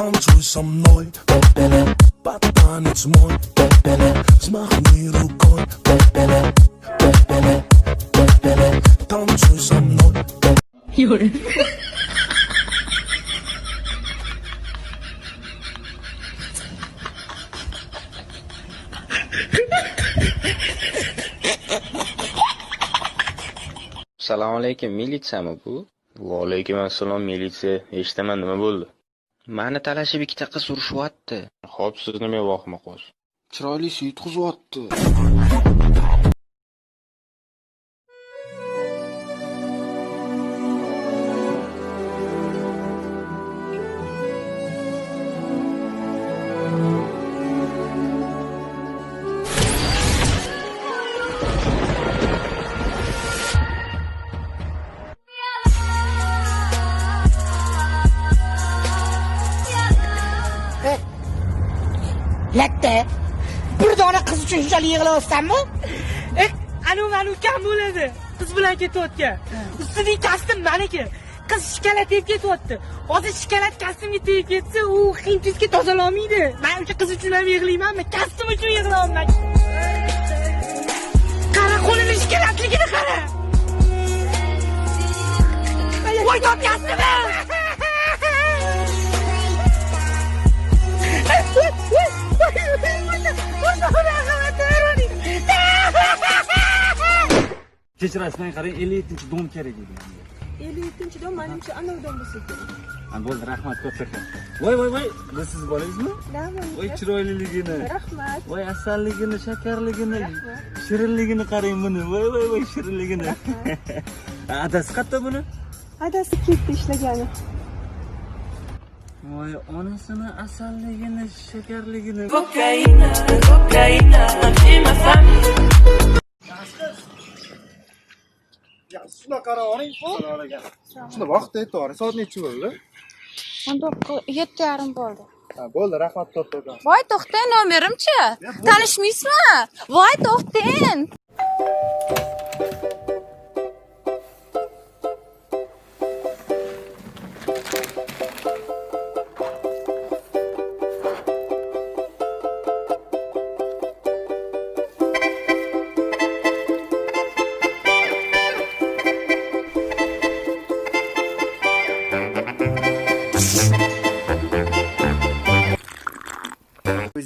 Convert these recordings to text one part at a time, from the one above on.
Танцуй со мной, пепеле, под танец мой, пепеле, взмахни рукой, пепеле, пепеле, пепеле, танцуй со мной, 有人。 Assalomu alaykum, militsiyami bu? Va alaykum assalom, militsiya. Eshitaman, nima bo'ldi? Mani talashib ikkita qiz urishyapti Xo'p, sizni men vohma qo'z. Chiroyli suyutqizvotdi. Latta, bir dona qiz uchun shunchalik yig'layapsanmi? E, anu manu kam bo'ladi. Qiz bilan ketayotgan. Ustining kostyum maniki. Qiz shikalat yeb ketyapti. Hozir shikalat kostyumga tegib ketsa, u ximchiski tozalolmaydi. Men o'sha qiz uchun ham yig'laymanmi? Kostyum uchun yig'layapman. Qara qo'lini shikalatligini qara. Voy topyapsizmi? Kechirasiz man qarang ellik yettinchi dom kerak edi ellik yettinchi dom manimcha anavidan bo'lsa kerak bo'ldi rahmat kattakon voy voy voy bu siz bolangizmi voy chiroyliligini rahmat. Voy asalligini shakarligini shirinligini qarang buni voy voy voy shirinligini adasi qayerda buni adasi ketdi ishlagani voy onasini asalligini shakarligini Shuna qaravoring. Shuna vaqt aytavering. Soat necha bo'ldi? o'n to'qqiz yetti yarim bo'ldi Ha, bo'ldi, rahmat kattakon. voy to'xtang nomerimchi tanishmaysizmi voy to'xtang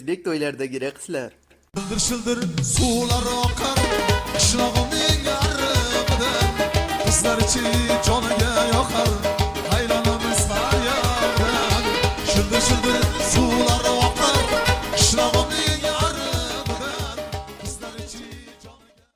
o'zbek to'ylaridagi raqslar shildir shildir suvlar oqar qishlog'imning arqidan qizlar ichi joniga yoqar